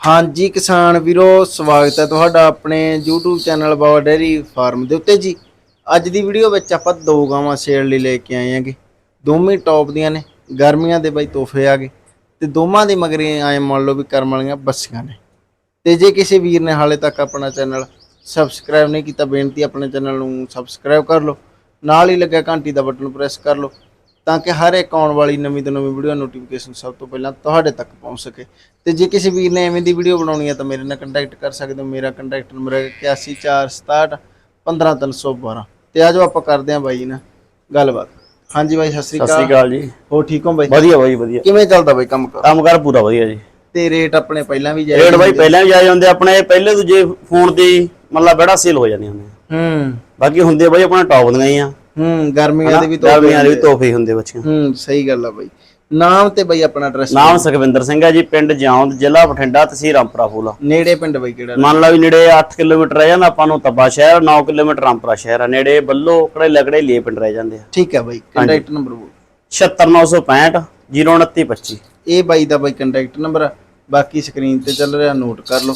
ਹਾਂਜੀ ਕਿਸਾਨ ਵੀਰੋ, ਸਵਾਗਤ ਹੈ ਤੁਹਾਡਾ ਆਪਣੇ YouTube channel Baba dairy farm ਦੇ ਉੱਤੇ ਜੀ। ਅੱਜ ਦੀ ਵੀਡੀਓ ਵਿੱਚ ਆਪਾਂ ਦੋ ਗਾਵਾਂ ਸੇਲ ਲਈ ਲੈ ਕੇ ਆਏ ਆਂਗੇ ਦੋਵੇਂ ਟੌਪ ਦੀਆਂ ਨੇ, ਗਰਮੀਆਂ ਦੇ ਬਾਈ ਤੋਹਫੇ ਆ ਗਏ। ਤੇ ਦੋਵਾਂ ਦੇ ਮਗਰੇ ਆਏ ਮੰਨ ਲਓ ਵੀ ਕਰਮ ਵਾਲੀਆਂ ਬੱਸੀਆਂ ਨੇ। ਤੇ ਜੇ ਕਿਸੇ ਵੀਰ ਨੇ ਹਾਲੇ ਤੱਕ ਆਪਣਾ ਚੈਨਲ ਸਬਸਕ੍ਰਾਈਬ ਨਹੀਂ ਕੀਤਾ, ਬੇਨਤੀ ਆਪਣੇ ਚੈਨਲ ਨੂੰ ਸਬਸਕ੍ਰਾਈਬ ਕਰ ਲਓ। ਨਾਲ ਹੀ ਲੱਗਿਆ ਘੰਟੀ ਦਾ ਬਟਨ ਪ੍ਰੈਸ ਕਰ ਲਓ। ਤਾਂ ਕਿ ਹਰ ਇੱਕ ਆਉਣ ਵਾਲੀ ਨਵੀਂ ਤੋਂ ਨਵੀਂ ਵੀਡੀਓ ਨੋਟੀਫਿਕੇਸ਼ਨ ਸਭ ਤੋਂ ਪਹਿਲਾਂ ਤੁਹਾਡੇ ਤੱਕ ਪਹੁੰਚ ਸਕੇ। ਤੇ ਜੇ ਕਿਸੇ ਵੀਰ ਨੇ ਐਵੇਂ ਦੀ ਵੀਡੀਓ ਬਣਾਉਣੀ ਹੈ ਤਾਂ ਮੇਰੇ ਨਾਲ ਕੰਟੈਕਟ ਕਰ ਸਕਦੇ ਹੋ। ਮੇਰਾ ਕੰਟੈਕਟ ਨੰਬਰ ਹੈ 8146 15312 ਤੇ ਆਜੋ ਆਪਾਂ ਕਰਦੇ ਹਾਂ ਬਾਈ ਨਾਲ ਗੱਲਬਾਤ। ਹਾਂਜੀ ਬਾਈ ਸਤਿ ਸ੍ਰੀ ਸਤਿ ਸ੍ਰੀ ਅਕਾਲ ਅਕਾਲ ਜੀ। ਹੋ ਠੀਕ ਹੋ ਬਾਈ? ਵਧੀਆ ਬਾਈ ਵਧੀਆ। ਕਿਵੇਂ ਚੱਲਦਾ ਬਾਈ ਕੰਮ ਕਰ? ਕੰਮ ਕਰ ਪੂਰਾ ਵਧੀਆ ਜੀ। ਤੇ ਰੇਟ ਆਪਣੇ ਪਹਿਲਾਂ ਵੀ ਜਾਇਜ਼ ਰੇਟ ਬਾਈ ਪਹਿਲਾਂ ਵੀ ਜਾਏ ਜਾਂਦੇ ਆਪਣੇ ਪਹਿਲੇ ਦੂਜੇ ਫੋਨ ਤੇ ਮਤਲਬ ਬੜਾ ਸੇਲ ਹੋ ਜਾਂਦੀਆਂ ਹੁੰਦੀਆਂ ਹੂੰ। ਬਾਕੀ ਹੁੰਦੇ ਬਾਈ ਆਪਣਾ ਟੌਪ ਦੀਆਂ ਹੀ ਆ। ਹੂੰ ਗਰਮੀਆਂ ਦੇ ਵੀ ਤੋਹਫੇ ਗਰਮੀਆਂ ਦੇ ਵੀ ਤੋਹਫੇ ਹੁੰਦੇ ਬੱਚਿਆਂ ਹੂੰ ਸਹੀ ਗੱਲ ਆ ਬਾਈ। ਨਾਮ ਤੇ ਬਾਈ ਆਪਣਾ ਐਡਰੈਸ ਨਾਮ ਸੁਖਵਿੰਦਰ ਸਿੰਘ ਹੈ ਜੀ ਪਿੰਡ ਜਿਉਂਦ ਜ਼ਿਲ੍ਹਾ ਬਠਿੰਡਾ ਤਹਿਸੀਲ ਰਾਮਪੁਰਾ ਫੂਲਾ। ਨੇੜੇ ਪਿੰਡ ਬਾਈ ਕਿਹੜਾ ਮੰਨ ਲਾ ਵੀ ਨੇੜੇ 8 ਕਿਲੋਮੀਟਰ ਰਹਿ ਜਾਂਦਾ ਆਪਾਂ ਨੂੰ ਤੱਬਾ ਸ਼ਹਿਰ 9 ਕਿਲੋਮੀਟਰ ਰਾਮਪੁਰਾ ਸ਼ਹਿਰ ਆ। ਨੇੜੇ ਬੱਲੋ ਕੜੇ ਲਗੜੇ ਲੀਏ ਪਿੰਡ ਰਹਿ ਜਾਂਦੇ ਆ। ਠੀਕ ਹੈ ਬਾਈ ਕੰਟੈਕਟ ਨੰਬਰ ਬੋਲ। 76965 02925 ਇਹ ਬਾਈ ਦਾ ਬਾਈ ਕੰਟੈਕਟ ਨੰਬਰ ਆ। ਬਾਕੀ ਸਕਰੀਨ ਤੇ ਚੱਲ ਰਿਹਾ ਨੋਟ ਕਰ ਲਓ।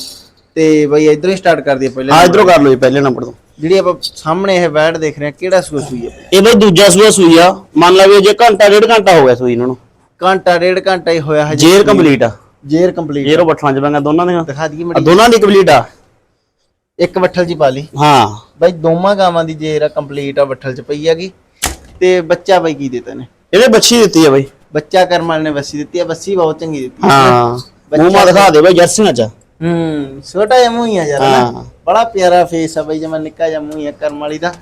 ਤੇ ਬਾਈ ਇਧਰੋਂ ਹੀ ਸਟਾਰਟ ਕਰ ਦਈਏ ਪਹਿਲੇ ਹਾਂ ਇਧਰੋਂ ਕਰ ਲਓ ਜੀ ਪਹਿਲੇ ਨੰਬਰ ਤੋਂ। ਜਿਹੜੀ ਆਪਾਂ ਸਾਹਮਣੇ ਇਹ ਬੈਡ ਦੇਖ ਰਹੇ ਹਾਂ ਕਿਹੜਾ ਸੂਆ ਸੂਈ ਹੈ ਇਹ ਬਈ ਦੂਜਾ ਸੂਆ ਸੂਈ ਆ। ਮੰਨ ਲਾ ਵੀ ਜੇ ਘੰਟਾ ਡੇਢ ਘੰਟਾ ਹੋ ਗਿਆ ਸੂਈ ਇਹਨਾਂ ਨੂੰ ਘੰਟਾ ਡੇਢ ਘੰਟਾ ਹੀ ਹੋਇਆ ਹਜੇ ਜੇਰ ਕੰਪਲੀਟ ਆ। ਜੇਰ ਕੰਪਲੀਟ ਜੇਰੋ ਬੱਠਲਾਂ ਚ ਬੰਗਾ ਦੋਨਾਂ ਦੀਆਂ। ਦਿਖਾ ਦਈਏ ਆ ਮੜੀ। ਦੋਨਾਂ ਦੀ ਕੰਪਲੀਟ ਆ। ਇੱਕ ਵੱਠਲ ਜੀ ਪਾ ਲਈ। ਹਾਂ। ਬਾਈ ਦੋਵਾਂ ਗਾਵਾਂ ਦੀ ਜੇਰ ਆ ਕੰਪਲੀਟ ਆ ਵੱਠਲ ਚ ਪਈ ਹੈਗੀ। ਤੇ ਬੱਚਾ ਬਾਈ ਕੀ ਦਿੱਤਾ ਨੇ ਇਹਨੇ ਬੱਚੀ ਦਿੱਤੀ ਆ ਬਈ। ਬੱਚਾ ਕਰਮਲ ਨੇ ਬੱਸੀ ਦਿੱਤੀ ਆ ਬੱਸੀ ਬਹੁਤ ਚੰਗੀ ਦਿੱਤੀ। ਹਾਂ। ਮੂੰਹ ਮਾ ਦਿਖਾ ਦੇ ਬਈ ਜਰਸੀਆਂ ਚ। ਹੂੰ ਛੋਟਾ ਜਿਹਾ ਮੂੰਹ ਹੀ ਆ ਯਾਰ ਹਾਂ। ਬੜਾ ਪਿਆਰਾ ਫੇਸ ਆ ਬਾਈ ਜਮਾ ਨਿੱਕਾ ਜਿਹਾ ਮੂੰਹ ਹੀ ਆ ਕਰਮ ਵਾਲੀ ਦਾ।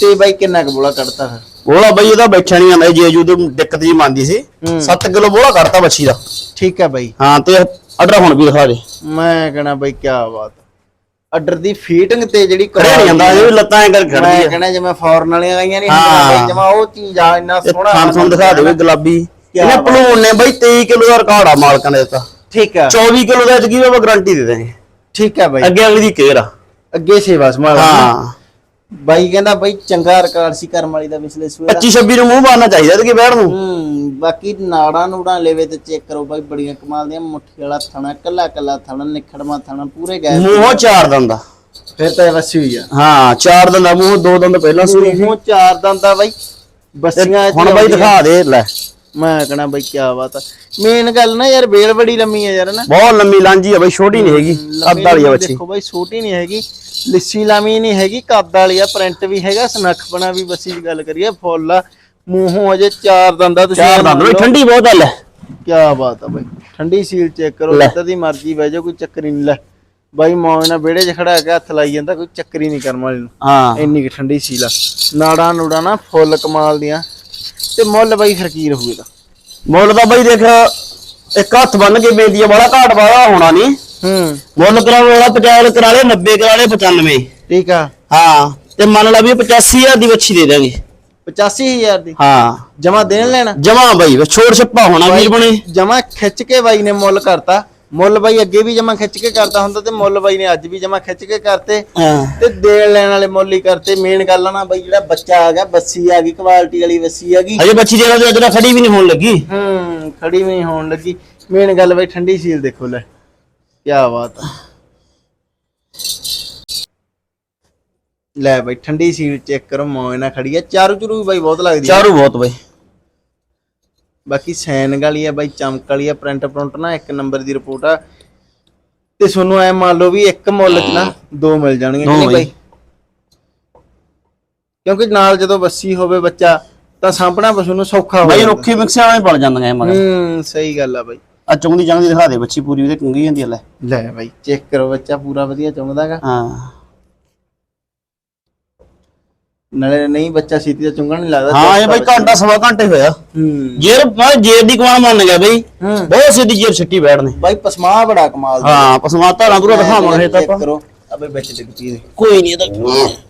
ਤੇ ਬਾਈ ਕਿੰਨਾ ਕੁ ਬੋਲਾ ਕੱਢਤਾ ਫਿਰ? ਬੋਲਾ ਬਈ ਇਹਦਾ ਬੈਠਾ ਨਹੀਂ ਆਂਦਾ ਜੇ ਜੂ ਤੋਂ ਦਿੱਕਤ ਜੀ ਮੰਨਦੀ ਸੀ। ਹੂੰ। 7 ਕਿਲੋ ਬੋਲਾ ਕੱਢਤਾ ਬੱਚੀ ਦਾ। ਠੀਕ ਹੈ ਬਾਈ। ਹਾਂ ਤੇ ਅਡਰ ਹੁਣ ਵੀ ਦਿਖਾ ਦੇ। ਮੈਂ ਕਹਣਾ ਬਾਈ ਕੀ ਬਾਤ ਆਰਡਰ ਦੀ ਫੀਟਿੰਗ ਤੇ ਜਿਹੜੀ ਖੜਿਆ ਨਹੀਂ ਜਾਂਦਾ ਇਹ ਲੱਤਾਂ ਐ ਕਰ ਖੜਦੀ ਮੈਂ ਕਹਣਾ ਜਿਵੇਂ ਫੋਰਨ ਵਾਲੀਆਂ ਗਾਈਆਂ ਨਹੀਂ ਹਾਂ। ਹੁੰਦੀਆਂ ਜਮਾ ਉਹ ਚੀਜ਼ ਆ ਇੰਨਾ ਸੋਹਣਾ ਥਾਂ ਥਾਂ ਦਿਖਾ ਦੇ ਵੀ ਗੁਲਾਬੀ। ਇਹਨੇ। ਭਲੂਣ ਨੇ ਬਈ 23 ਕਿਲੋ ਦਾ ਰਿਕਾਰਡ ਆ ਮਾਲਕਾਂ ਨੇ ਦਿੱਤਾ। ਠੀਕ ਆ। 24 ਕਿਲੋ ਦਾ ਐਤਕੀ ਆਪਾਂ ਗਾਰੰਟੀ ਦੇ ਦਾਂਗੇ ਠੀਕ ਆ ਬਾਈ। ਅੱਗੇ ਅਗਲੀ ਦੀ ਕੇਅਰ ਆ। ਅੱਗੇ ਸੇਵਾ ਸੰਭਾਲ ਹਾਂ। ਬਾਈ ਕਹਿੰਦਾ ਬਾਈ ਚੰਗਾ ਰਿਕਾਰਡ ਸੀ ਕਰਮ ਵਾਲੀ ਦਾ ਪਿਛਲੇ ਸੂਏ ਦਾ 25 26 ਨੂੰ ਮੂੰਹ ਮਾਰਨਾ ਚਾਹੀਦਾ ਤੇ ਬੈਠ ਨੂੰ। ਹੂੰ ਬਾਕੀ ਨਾੜਾਂ ਨੂੜਾਂ ਲੈਵੇ ਤੇ ਚੈੱਕ ਕਰੋ ਬਾਈ ਬੜੀਆਂ ਕਮਾਲ ਦੀਆਂ ਮੁੱਠੀ ਵਾਲਾ ਥਣਾ ਕੱਲਾ ਕੱਲਾ ਥਣਾ ਨਿਖੜਵਾ ਥਣਾ ਪੂਰੇ ਗਏ ਮੂੰਹੋਂ ਚਾਰ ਦੰਦਾ ਫਿਰ ਤਾਂ ਵਸੀ ਹੋਈ ਆ ਹਾਂ ਚਾਰ ਦੰਦਾ ਮੂੰਹ ਦੋ ਦੰਦ ਪਹਿਲਾਂ ਸੂਈ। ਸੀ ਮੂੰਹ ਚਾਰ ਦੰਦਾ ਬਾਈ। ਬੱਸੀਆਂ ਹੁਣ ਬਾਈ ਦਿਖਾ ਦੇ ਲੈ। ਮੈਂ ਕਹਣਾ ਬਾਈ ਕੀ ਬਾਤ ਆ। ਮੇਨ ਗੱਲ ਨਾ ਯਾਰ ਬੇਲ ਬੜੀ ਲੰਮੀ ਆ ਯਾਰ ਨਾ। ਬਹੁਤ ਲੰਮੀ ਲਾਂਜੀ ਆ ਬਈ ਛੋਟੀ ਨਹੀਂ ਹੈਗੀ ਅੱਧ ਵਾਲੀ ਆ ਬੱਚੀ। ਦੇਖੋ ਬਾਈ ਛੋਟੀ ਨਹੀਂ ਹੈਗੀ। ਲਿੱਸੀ ਲਾਮੀ ਨਹੀਂ ਹੈਗੀ ਕੱਦ ਵਾਲੀ ਆ ਪ੍ਰਿੰਟ ਵੀ ਹੈਗਾ ਸਨੱਖਪਣਾ ਵੀ ਬੱਸੀ ਦੀ ਗੱਲ ਕਰੀਏ ਫੁੱਲ ਆ। ਮੂੰਹੋਂ ਅਜੇ ਚਾਰ ਦੰਦਾ ਤੁਸੀਂ ਚਾਰ ਦੰਦ ਬਈ ਠੰਡੀ ਬਹੁਤ ਆ ਲੈ ਕੀ ਬਾਤ ਆ ਬਾਈ। ਠੰਡੀ ਸੀਲ ਚੈੱਕ ਕਰੋ। ਜਿੱਦਾਂ ਦੀ ਮਰਜ਼ੀ ਬਹਿ ਜਾਓ ਕੋਈ ਚੱਕਰ ਨਹੀਂ ਲੈ। ਬਾਈ ਮੌਜ ਨਾਲ ਵਿਹੜੇ 'ਚ ਖੜਾ ਕੇ ਹੱਥ ਲਾਈ ਜਾਂਦਾ ਕੋਈ ਚੱਕਰ ਹੀ ਨਹੀਂ ਕਰਮ ਵਾਲੇ ਨੂੰ। ਹਾਂ। ਇੰਨੀ ਕਿ ਠੰਡੀ ਸੀਲ ਆ। ਨਾੜਾਂ ਨੂੜਾਂ ਨਾ ਫੁੱਲ ਕਮਾਲ ਦੀਆਂ। ਤੇ ਮੁੱਲ ਬਾਈ ਹੋਊਗਾ ਇਹਦਾ? ਮੁੱਲ ਤਾਂ ਬਈ ਦੇਖ ਇੱਕ ਹੱਥ ਬੰਨ ਕੇ ਬੇਦੀ ਆ ਬੜਾ ਘਾਟ ਵਾਲਾ ਹੋਣਾ ਨਹੀਂ ਹੂੰ। ਮੁੱਲ ਕਰਾਉਣ ਵਾਲਾ 50 ਕਰਾ ਲੈ 90 ਕਰਾ ਲੈ 95 ਠੀਕ ਆ। ਹਾਂ ਤੇ ਮੰਨ ਲਾ ਵੀ 85000 ਦੀ ਵੱਛੀ ਦੇ ਦਾਂਗੇ 85000 ਦੀ? ਹਾਂ। ਜਮਾ ਦੇਣ ਲੈਣਾ? ਜਮਾ ਬਈ ਛੋੜ ਛੱਪਾ ਹੋਣਾ ਵੀਰ ਬਣੇ। ਜਮਾ ਖਿੱਚ ਕੇ ਬਾਈ ਨੇ ਮੁੱਲ ਕਰਤਾ। ਮੁੱਲ ਬਾਈ ਅੱਗੇ ਵੀ ਜਮਾ ਖਿੱਚ ਕੇ ਕਰਦਾ ਹੁੰਦਾ ਤੇ ਮੁੱਲ ਬਾਈ ਨੇ ਅੱਜ ਵੀ ਜਮਾ ਖਿੱਚ ਕੇ ਕਰਤੇ। ਤੇ ਦੇਣ ਲੈਣ ਵਾਲੇ ਮੁੱਲ ਹੀ ਕਰਤੇ। ਮੇਨ ਗੱਲ ਆ ਨਾ ਬਾਈ ਜਿਹੜਾ ਬੱਚਾ ਆ ਗਿਆ ਬੱਸੀ ਆ ਗਈ ਕੁਆਲਿਟੀ ਵਾਲੀ ਬੱਸੀ ਆ ਗਈ। ਅਜੇ ਬੱਚੀ ਨਾਲ ਅਜਰਾ ਖੜੀ ਵੀ ਨਹੀਂ ਹੋਣ ਲੱਗੀ। ਹੂੰ ਖੜੀ ਵੀ ਨਹੀਂ ਹੋਣ ਲੱਗੀ। ਮੇਨ ਗੱਲ ਬਾਈ ਠੰਡੀ ਸੀਲ ਦੇਖੋ ਲੈ। ਕੀ ਬਾਤ ਆ। ਲੈ ਬਾਈ ਠੰਡੀ ਸੀਲ ਚੈੱਕ ਕਰੋ ਮੌਜ ਨਾਲ ਖੜੀ ਆ। ਚਾਰੂ ਚਰੂ ਵੀ ਬਾਈ ਬਹੁਤ ਲੱਗਦੀ ਆ। ਚਾਰੂ ਬਹੁਤ ਬਈ। ਬਾਕੀ ਸੈਨ ਵਾਲੀ ਆ ਬਾਈ ਚਮਕ ਵਾਲੀ ਆ ਪ੍ਰਿੰਟ ਪ੍ਰਿੰਟ ਨਾ ਇੱਕ ਨੰਬਰ ਦੀ ਰਿਪੋਰਟ ਆ। ਤੇ ਤੁਹਾਨੂੰ ਐ ਮੰਨ ਲਓ ਵੀ ਇੱਕ ਮੁੱਲ 'ਚ ਨਾ ਦੋ ਮਿਲ ਜਾਣਗੇ ਦੋ ਨਹੀਂ ਬਾਈ। ਕਿਉਂਕਿ ਨਾਲ ਜਦੋਂ ਬੱਸੀ ਹੋਵੇ ਬੱਚਾ ਤਾਂ ਸਾਂਭਣਾ ਪਸ਼ੂ ਨੂੰ ਸੌਖਾ ਹੋ ਬਈ ਜਾਂਦਾ। ਰੁੱਖੀ ਮਿਕਸਿਆਂ ਵਾਲੇ ਪੜ ਜਾਂਦੀਆਂ ਇਹ ਮਗਰ। ਹੂੰ ਸਹੀ ਗੱਲ ਆ ਬਾਈ। ਆ ਚੁੰਗਦੀ ਜਾਂਦੀ ਦਿਖਾ ਦੇ ਬੱਚੀ ਪੂਰੀ ਉਹਦੇ ਕੁੰਗੀ ਜਾਂਦੀ ਆ ਲੈ। ਲੈ ਬਾਈ ਚੈੱਕ ਕਰੋ ਬੱਚਾ ਪੂਰਾ ਵਧੀਆ ਚੁੰਗਦਾਗਾ। ਹਾਂ। ਨਾਲੇ ਨਹੀਂ ਬੱਚਾ ਛੇਤੀ ਦਾ ਚੁੰਗਣ ਨਹੀਂ ਲੱਗਦਾ ਹਾਂ ਇਹ ਬਈ ਘੰਟਾ ਸਵਾ ਘੰਟੇ ਹੋਇਆ। ਹੂੰ। ਜੇਰ ਮੈਂ ਜੇਰ ਦੀ ਕਮਾਨ ਮੰਨ ਗਿਆ ਬਈ ਹੂੰ। ਬਹੁਤ ਸਿੱਧੀ ਜੇਰ ਛੱਟੀ ਬੈਠਨੇ ਬਾਈ ਪਸਮਾ ਬੜਾ ਕਮਾਲ ਦਾ। ਹਾਂ ਪਸਮਾ ਧਾਰਾਂ ਦੂਰਾ ਦਿਖਾਵਾਂਗੇ ਇਹ ਤਾਂ ਚੈੱਕ ਆਪਾਂ। ਕਰੋ। ਅਬੇ ਵਿੱਚ ਡਿੱਗ ਇਹਦੇ। ਕੋਈ ਨਹੀਂ ਇਹ ਤਾਂ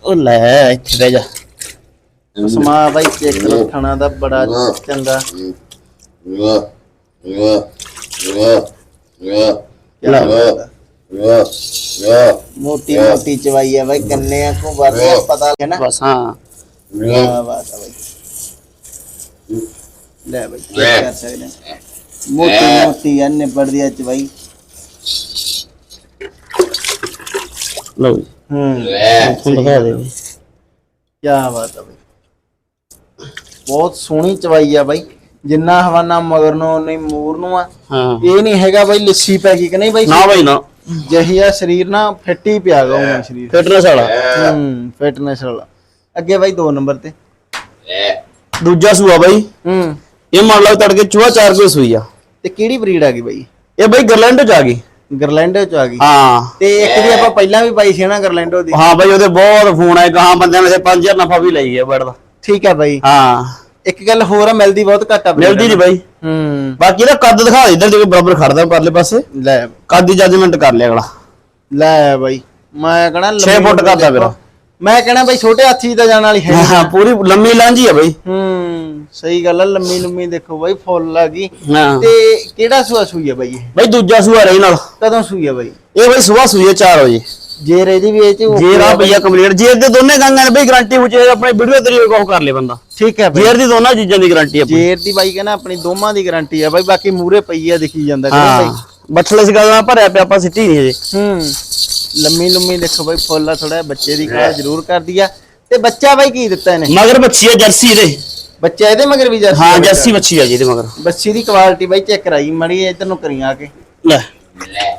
ਉਹ ਲੈ ਇੱਥੇ ਬਹਿ ਜਾ। ਪਸਮਾ ਬਾਈ ਚੈੱਕ ਕਰੋ ਥਣਾ ਦਾ ਬੜਾ ਚੰਗਾ। ਲੈ ਮੋਟੀ ਮੋਟੀ ਚਵਾਈ ਹੈ ਬਾਈ ਕੰਨੇ ਆ ਕੋ ਵਰਦੇ ਪਤਾ ਹੈ ਨਾ। ਬਸ ਹਾਂ। ਕਿਆ ਬਾਤ ਹੈ ਬਾਈ। ਲੈ ਬਾਈ ਚੈੱਕ ਕਰ ਸਕਦੇ ਹਾਂ। ਮੋਟੀ ਮੋਟੀ ਐ ਨਿਬੜਦੀ ਆ ਚਵਾਈ। ਲਓ ਜੀ। ਹੂੰ। ਤੁਹਾਨੂੰ ਦਿਖਾ ਦੇ ਬਈ ਕੀ ਬਾਤ ਆ ਬਈ। ਬਹੁਤ ਸੋਹਣੀ ਚਵਾਈ ਆ ਬਾਈ। ਜਿੰਨਾ ਹਵਾਨਾ ਮਗਰ ਨੂੰ ਉਨੀ ਮੂਰ ਨੂੰ ਆ। ਹਾਂ। ਇਹ ਨਹੀਂ ਹੈਗਾ ਬਾਈ ਲੱਸੀ ਪੈ ਗਈ ਕਿ ਨਹੀਂ ਬਾਈ? ਨਾ ਬਈ ਨਾ। ਜਹੀ ਆ ਸਰੀਰ ਨਾ ਫਿੱਟ ਹੀ ਪਿਆ ਗਾ ਉਹ ਸਰੀਰ। ਫਿਟਨੈਸ ਵਾਲਾ। ਹੂੰ ਫਿਟਨੈਸ ਵਾਲਾ। ਅੱਗੇ ਬਾਈ 2 ਨੰਬਰ ਤੇ। ਦੂਜਾ ਸੂਆ ਬਈ। ਹੂੰ। ਇਹ ਮੰਨ ਲਓ ਤੜਕੇ ਚੂਹਾ ਚਾਰ ਕੋਈ ਸੂਈ ਆ। ਤੇ ਕਿਹੜੀ ਬਰੀਡ ਆ ਗਈ ਬਾਈ? ਇਹ ਬਈ ਗਰਲੈਂਡ ਚ ਆ ਗਈ। ਗਰਲੈਂਡੋ ਚ ਆ ਗਈ। ਹਾਂ। ਤੇ ਇੱਕ ਦੀ ਆਪਾਂ ਪਹਿਲਾਂ ਵੀ ਪਾਈ ਸੀ ਨਾ ਗਰਲੈਂਡੋ ਦੀ। ਹਾਂ ਬਈ ਉਹਦੇ ਬਹੁਤ ਫੋਨ ਆਏ ਗਾਹਾਂ ਬੰਦਿਆਂ ਨੇ 5000 ਨਫਾ ਵੀ ਲਈ ਹੈ ਬੜ ਦਾ। ਠੀਕ ਆ ਬਾਈ। ਹਾਂ। ਇੱਕ ਗੱਲ ਹੋਰ ਆ ਮਿਲਦੀ ਬਹੁਤ ਘੱਟ ਆ breed ਮਿਲਦੀ ਨਹੀਂ ਬਈ। ਹੂੰ। ਬਾਕੀ ਇਹਦਾ ਕੱਦ ਦਿਖਾ ਦੇ ਇੱਧਰ ਜੇ ਬਰਾਬਰ ਖੜਦਾ ਪਰਲੇ ਪਾਸੇ। ਲੈ। ਕੱਦ ਦੀ ਜੱਜਮੈਂਟ ਕਰ ਲਿਆ ਅਗਲਾ। ਲੈ ਬਾਈ ਮੈਂ ਕਹਣਾ 6 ਫੁੱਟ ਕਰਦਾ ਮੇਰਾ। ਮੈਂ ਕਹਣਾ ਬਾਈ ਛੋਟੇ ਹਾਥੀ ਤਾਂ ਜਾਣ ਵਾਲੀ ਹੈ। ਹਾਂ ਪੂਰੀ ਲੰਮੀ ਲਾਂਜੀ ਆ ਬਈ। ਹੂੰ ਸਹੀ ਗੱਲ ਆ ਲੰਮੀ ਲੰਮੀ ਦੇਖੋ ਬਾਈ ਫੁੱਲ ਆ ਗਈ। ਹਾਂ। ਤੇ ਕਿਹੜਾ ਸੂਆ ਸੂਈ ਆ ਬਾਈ ਇਹ? ਬਈ ਦੂਜਾ ਸੂਆ ਰਹੀ ਨਾਲ। ਕਦੋਂ ਸੂਈ ਆ ਬਾਈ? ਇਹ ਬਈ ਸਵੇਰ ਸੂਈ 4 ਵਜੇ। ਜੇਰ ਇਹਦੀ ਵੀ ਇਹ ਚ ਜੇਰ ਆ ਆ। ਭਈਆ ਕੰਪਲੀਟ ਜੇਰ ਦੇ ਦੋਨੇ ਗੰਗਾਂ ਨੇ ਬਈ ਗਾਰੰਟੀ ਵਿੱਚ ਆਪਣੇ ਵੀਡੀਓ ਤੇਰੀ ਉਹ ਕਰ ਲੈ ਬੰਦਾ। ਠੀਕ ਹੈ ਬਾਈ। ਜੇਰ ਦੀ ਦੋਨਾਂ ਚੀਜ਼ਾਂ ਦੀ ਗਾਰੰਟੀ ਆਪਣੀ। ਜੇਰ ਦੀ ਬਾਈ ਕਹਿੰਦਾ ਆਪਣੀ ਦੋਵਾਂ ਦੀ ਗਾਰੰਟੀ ਆ ਬਾਈ ਬਾਕੀ ਮੂਰੇ ਪਈ ਆ ਦਿਖੀ ਜਾਂਦਾ ਹਾਂ। ਬਾਈ। ਬੱਠਲੇ ਸੀ ਗੱਲ ਨਾਲ ਭਰਿਆ ਪਿਆ ਆਪਾਂ ਸਿੱਟੀ ਨਹੀਂ ਹਜੇ ਹੂੰ। ਲੰਮੀ ਲੰਮੀ ਦੇਖੋ ਬਾਈ ਫੁੱਲ ਆ ਥੋੜਾ ਬੱਚੇ ਦੀ ਖਾਲ ਜ਼ਰੂਰ ਕਰਦੀ ਆ। ਤੇ ਬੱਚਾ ਬਾਈ ਕੀ ਦਿੱਤਾ ਇਹਨੇ? ਮਗਰ ਬੱਚੀ ਆ ਜਰਸੀ ਇਹਦੇ। ਬੱਚਾ ਇਹਦੇ ਮਗਰ ਵੀ ਜਰਸੀ ਹਾਂ ਜਰਸੀ ਬੱਚੀ ਆ ਜੀ ਇਹਦੇ ਮਗਰ। ਬੱਚੀ ਦੀ ਕੁਆਲਿਟੀ ਬਾਈ ਚੈੱਕ ਕਰਾਈ ਮੜੀ ਇੱਧਰ ਨੂੰ ਕਰੀ ਆ ਕੇ। ਲੈ। ਲੈ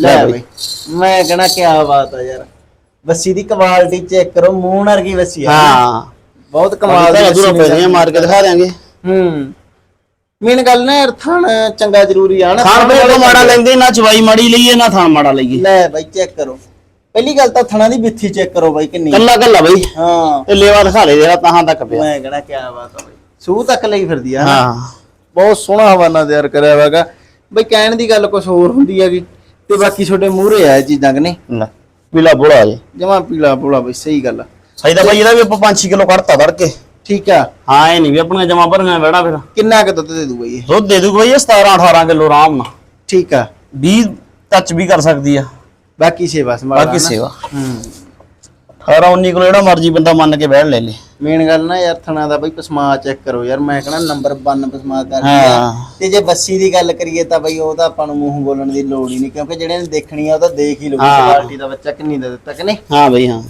ਲੈ ਬਾਈ। ਮੈਂ ਕਹਣਾ ਕੀ ਬਾਤ ਆ ਯਾਰ। ਬੱਸੀ ਦੀ ਕੁਆਲਿਟੀ ਚੈੱਕ ਕਰੋ ਮੂੰਹ ਵਰਗੀ ਬੱਸੀ ਆ। ਹਾਂ। ਬਹੁਤ ਕਮਾਲ ਦਾ ਦੀ ਅਧੂਰਾ ਬੱਸੀ ਪੈਦੀਆਂ ਮਾਰ ਕੇ ਦਿਖਾ ਦਿਆਂਗੇ। ਹੂੰ। ਮੇਨ ਗੱਲ ਨਾ ਥਣ ਚੰਗਾ ਜ਼ਰੂਰੀ ਆ ਨਾ। ਥਾਣ ਬਈ ਮਾੜਾ ਲੈਂਦੇ ਨਾ ਚਵਾਈ ਮਾੜੀ ਲਈਏ ਨਾ ਥਾਣ ਮਾੜਾ ਲਈਏ। ਲੈ ਬਾਈ ਚੈੱਕ ਕਰੋ। ਪਹਿਲੀ ਗੱਲ ਤਾਂ ਥਣਾ ਦੀ ਬਿੱਥੀ ਚੈੱਕ ਕਰੋ ਬਾਈ ਕਿੰਨੀ। ਕੱਲਾ ਕੱਲਾ ਬਈ। ਹਾਂ। ਤੇ ਲੇਵਾ ਦਿਖਾ ਦੇ ਜਿਹੜਾ ਤਾਹਾਂ ਤੱਕ ਪਿਆ। ਮੈਂ ਕਹਣਾ ਕੀ ਬਾਤ ਆ ਬਾਈ। ਸੂਹ ਤੱਕ ਲਈ ਫਿਰਦੀ ਆ ਹਾਂ। ਬਹੁਤ ਸੋਹਣਾ ਹਵਾਨਾ ਤਿਆਰ ਕਰਿਆ ਹੋਇਆਗਾ ਬਈ ਕਹਿਣ ਦੀ ਗੱਲ ਕੁਝ ਹੋਰ ਹੁੰਦੀ ਹੈਗੀ ਤੇ ਬਾਕੀ ਤੁਹਾਡੇ ਮੂਹਰੇ ਆ ਇਹ ਚੀਜ਼ਾਂ ਕਿ ਨਹੀਂ? ਲੈ ਪੀਲਾ ਬੋਲਾ ਜੇ। ਜਮਾ ਪੀਲਾ ਪੋਲਾ ਬਈ ਸਹੀ ਗੱਲ ਆ। ਸਹੀ ਤਾਂ ਬਈ ਇਹਦਾ ਵੀ ਆਪਾਂ 5-6 ਕਿਲੋ ਕੱਢਤਾ ਤੜਕੇ। ਠੀਕ ਆ। ਹਾਂ ਇਹ ਨਹੀਂ ਵੀ ਆਪਣੀਆਂ ਜਮਾ ਭਰੀਆਂ ਬੈਣਾ ਫਿਰ। ਕਿੰਨਾ ਕੁ ਦੁੱਧ ਦੇ ਦੂ ਬਈ ਇਹ? ਦੁੱਧ ਦੇ ਦੂ ਬਈ ਇਹ 17-18 ਕਿਲੋ ਆਰਾਮ ਨਾਲ। ਠੀਕ ਆ। 20 ਟੱਚ ਵੀ ਕਰ ਸਕਦੀ ਆ। ਬਾਕੀ ਸੇਵਾ ਸੰਭਾਲ ਬਾਕੀ ਸੇਵਾ। ਹੂੰ। 18-19 ਕਿਲੋ ਜਿਹੜਾ ਮਰਜ਼ੀ ਬੰਦਾ ਮੰਨ ਕੇ ਬੈਠ ਲੈ ਲੇ। ਮੇਨ ਗੱਲ ਨਾ ਯਾਰ ਥਣਾ ਦਾ ਬਈ ਪਸਮਾ ਚੈੱਕ ਕਰੋ ਯਾਰ ਮੈਂ ਕਹਣਾ ਨੰਬਰ 1 ਪਸਮਾ ਕਰਦੀ ਆ। ਹਾਂ। ਤੇ ਜੇ ਬੱਸੀ ਦੀ ਗੱਲ ਕਰੀਏ ਤਾਂ ਬਈ ਉਹ ਤਾਂ ਆਪਾਂ ਨੂੰ ਮੂੰਹ ਬੋਲਣ ਦੀ ਲੋੜ ਹੀ ਨਹੀਂ ਕਿਉਂਕਿ ਜਿਹੜੇ ਨੇ ਦੇਖਣੀ ਆ ਉਹ ਤਾਂ ਦੇਖ ਹੀ ਲਊਗਾ ਹਾਂ। ਕੁਆਲਿਟੀ ਦਾ ਬੱਚਾ ਕਿੰਨੀ ਦਾ ਦਿੱਤਾ ਕਿ ਨਹੀਂ? ਹਾਂ ਬਈ ਹਾਂ।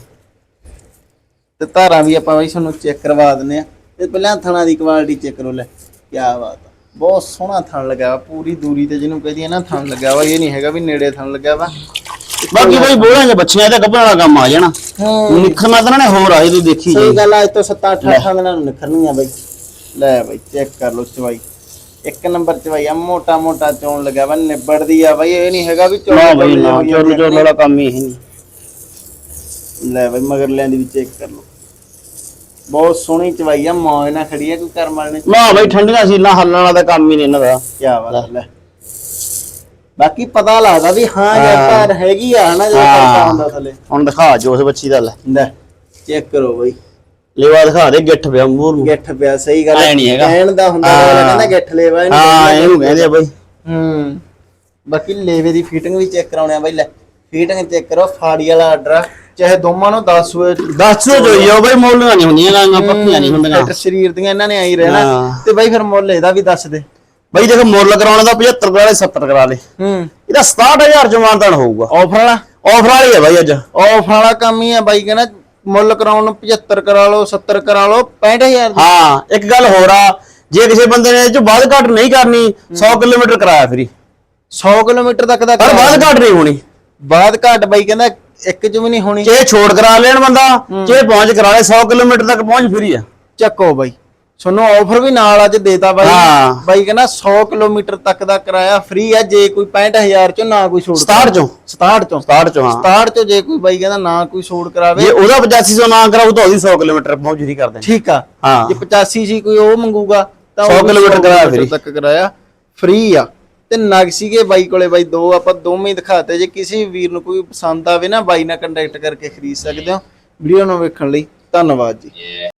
ਤੇ ਧਾਰਾਂ ਵੀ ਆਪਾਂ ਬਈ ਤੁਹਾਨੂੰ ਚੈੱਕ ਕਰਵਾ ਦਿੰਨੇ ਆ। ਤੇ ਪਹਿਲਾਂ ਥਣਾ ਦੀ ਕੁਆਲਿਟੀ ਚੈੱਕ ਕਰੋ ਲੈ ਕੀ ਬਾਤ ਆ। ਬਹੁਤ ਸੋਹਣਾ ਥਣ ਲੱਗਾ ਵਾ ਪੂਰੀ ਦੂਰੀ ਤੇ ਜਿਹਨੂੰ ਕਹਦੀ ਨਾ ਥਣ ਲੱਗਾ ਵਾ ਇਹ ਨਹੀਂ ਹੈਗਾ ਵੀ ਨੇੜੇ ਥਣ ਲੱਗਾ ਵਾ। ਬਾਕੀ ਬਈ ਬੋਲਾਂ ਚ ਬੱਚੀਆਂ ਇਹਦਾ ਗੱਭਣ ਵਾਲਾ ਕੰਮ ਆ ਜਾਣਾ। ਹੂੰ। ਨਿਖਰਨਾ ਤਾਂ ਇਹਨਾਂ ਨੇ ਹੋਰ ਆਏ ਤੂੰ ਦੇਖੀ ਸਹੀ ਜਾਈ। ਗੱਲ ਆ ਅੱਜ ਤੋਂ 7 8 8 ਦਿਨਾਂ ਨੂੰ ਨਿਖਰਨੀ ਆ ਬਈ। ਲੈ ਬਈ ਚੈੱਕ ਕਰ ਲਓ ਚਵਾਈ। ਇੱਕ ਨੰਬਰ ਚਵਾਈ ਆ ਮੋਟਾ ਮੋਟਾ ਚੋਣ ਲੱਗਾ ਵਾ ਨਿਬੜਦੀ ਆ ਬਈ ਇਹ ਨਹੀਂ ਹੈਗਾ ਵੀ ਚੋਣ ਨਾ ਬਈ ਨਾ ਚੋਰ ਚੋਰ ਵਾਲਾ ਕੰਮ ਹੀ ਇਹ ਨਹੀਂ। ਲੈ ਬਈ ਮਗਰ ਲੈਂਦੀ ਵੀ ਚੈੱਕ ਕਰ ਲਓ। ਬਹੁਤ ਸੋਹਣੀ ਚਵਾਈ ਆ ਮੌਜ ਨਾਲ ਖੜੀ ਆ ਕੋਈ ਕਰਮ ਵਾਲੇ ਨੇ। ਨਾ ਬਈ ਠੰਡੀਆਂ ਸੀ ਨਾ ਹੱਲਣ ਵਾਲਾ ਤਾਂ ਕੰਮ ਹੀ ਨਹੀਂ ਇਹਨਾਂ ਦਾ। ਕੀ ਬਾਤ ਲੈ। ਬਾਕੀ ਪਤਾ ਲੱਗਦਾ ਵੀ ਹਾਂ ਹਾਂ। ਧਾਰ ਹੈਗੀ ਆ ਹਨਾ ਜਦੋਂ ਹਾਂ। ਕਰਤਾ ਹੁੰਦਾ ਥੱਲੇ। ਹੁਣ ਦਿਖਾ ਜੋ ਉਸ ਬੱਚੀ ਦਾ ਲੈ। ਲੈ ਚੈੱਕ ਕਰੋ ਬਈ। ਲੇਵਾ ਦਿਖਾ ਦੇ ਗਿੱਠ ਪਿਆ ਮੂਰ ਨੂੰ। ਗਿੱਠ ਪਿਆ ਸਹੀ ਗੱਲ ਐਂ ਹੈਗਾ। ਕਹਿਣ ਦਾ ਹੁੰਦਾ ਹਾਂ। ਕਹਿੰਦਾ ਗਿੱਠ ਲੈਵਾ ਇਹਨੂੰ ਹਾਂ ਇਹਨੂੰ ਕਹਿੰਦੇ ਆ ਬਈ। ਹੂੰ। ਬਾਕੀ ਲੇਵੇ ਦੀ ਫਿਟਿੰਗ ਵੀ ਚੈੱਕ ਕਰਾਉਣੇ ਆ ਬਾਈ ਲੈ। ਫਿਟਿੰਗ ਚੈੱਕ ਕਰੋ ਫਾੜੀ ਵਾਲਾ ਆਰਡਰ ਚਾਹੇ ਦੋਵਾਂ ਨੂੰ 10 ਹੋਏ ਦੱਸ ਜੋ ਜੋਈ ਆ ਬਈ ਮੌਲੀਆਂ ਨਹੀਂ ਹੁੰਦੀਆਂ ਗਾਂਗਾ ਪੱਕੀਆਂ ਨਹੀਂ ਹੁੰਦੀਆਂ। ਸਰੀਰ ਦੀਆਂ ਇਹਨਾਂ ਨੇ ਆਈ ਰਹਿਣਾ। ਹਾਂ। ਤੇ ਬਾਈ ਫਿਰ ਮੁੱਲ ਇਹਦਾ ਵੀ ਦੱਸ ਦੇ। ਬਈ ਦੇਖ ਮੁੱਲ ਕਰਾਉਣਾ ਦਾ 75 ਕਰਾ ਲੈ 70 ਕਰਾ ਲੈ। ਹੂੰ। ਇਹਦਾ 67000 ਚ ਮਾਨਤਾਨ ਹੋਊਗਾ। ਆਫਰ ਵਾਲਾ? ਆਫਰ ਵਾਲੀ ਹੈ ਬਾਈ ਅੱਜ। ਆਫਰ ਵਾਲਾ ਕੰਮ ਹੀ ਆ ਬਾਈ ਕਹਿੰਦਾ ਮੁੱਲ ਕਰਾਉਣ ਨੂੰ 75 ਕਰਾ ਲਓ 70 ਕਰਾ ਲਓ 65000 ਦੀ। ਹਾਂ ਇੱਕ ਗੱਲ ਹੋਰ ਆ ਜੇ ਕਿਸੇ ਬੰਦੇ ਨੇ ਇਹ ਚ ਵੱਧ ਘੱਟ ਨਹੀਂ ਕਰਨੀ 100 ਕਿਲੋਮੀਟਰ ਕਰਾਇਆ ਫਰੀ। 100 ਕਿਲੋਮੀਟਰ ਤੱਕ ਦਾ ਪਰ ਵੱਧ ਘੱਟ ਨਹੀਂ ਹੋਣੀ। ਬਾਅਦ ਘਾਟ ਬਾਈ ਕਹਿੰਦਾ ਇੱਕ ਚ ਵੀ ਨਹੀਂ ਹੋਣੀ। ਜੇ ਛੋੜ ਕਰਾ ਲੈਣ ਬੰਦਾ ਜੇ ਪਹੁੰਚ ਕਰਾ ਲੈ 100 ਕਿਲੋਮੀਟਰ ਤੱਕ ਪਹੁੰਚ ਫਰੀ ਆ। ਚੱਕੋ ਬਾਈ। ਤੁਹਾਨੂੰ ਆਫਰ ਵੀ ਨਾਲ ਅੱਜ ਦੇਤਾ ਬਾਈ। ਹਾਂ। ਬਾਈ ਕਹਿੰਦਾ 100 ਕਿਲੋਮੀਟਰ ਤੱਕ ਦਾ ਕਿਰਾਇਆ ਫ੍ਰੀ ਆ ਜੇ ਕੋਈ 65000 ਚੋਂ ਨਾ ਕੋਈ ਛੋੜ 67 ਚੋਂ? 67 ਚੋਂ। 67 ਚੋਂ ਹਾਂ। 67 ਚੋਂ ਜੇ ਕੋਈ ਬਾਈ ਕਹਿੰਦਾ ਨਾ ਕੋਈ ਛੋੜ ਕਰਾਵੇ। ਜੇ ਉਹਦਾ 8500 ਨਾ ਕਰਾਉ ਤਾਂ ਉਹਦੀ 100 ਕਿਲੋਮੀਟਰ ਫਰੀ ਕਰ ਦੇਣੀ। ਠੀਕ ਆ। ਹਾਂ। ਜੇ 85 ਸੀ ਕੋਈ ਉਹ ਮੰਗੂਗਾ ਤਾਂ 100 ਉਹ ਵੀ ਕਿਲੋਮੀਟਰ ਕਿਰਾਇਆ ਕਿਲੋਮੀਟਰ। ਤੱਕ ਕਿਰਾਇਆ। ਫ੍ਰੀ ਆ। ਤੇ ਨਗ ਸੀਗੇ ਬਾਈ ਕੋਲੇ ਬਾਈ ਦੋ ਆਪਾਂ ਦੋਵੇਂ ਹੀ ਦਿਖਾਤੇ। ਜੇ ਕਿਸੇ ਵੀ ਵੀਰ ਨੂੰ ਕੋਈ ਪਸੰਦ ਆਵੇ ਨਾ ਬਾਈ ਨਾਲ ਕੰਟੈਕਟ ਕਰਕੇ ਖਰੀਦ ਸਕਦੇ ਹੋ। ਵੀਡੀਓ ਨੂੰ ਵੇਖਣ ਲਈ ਧੰਨਵਾਦ ਜੀ।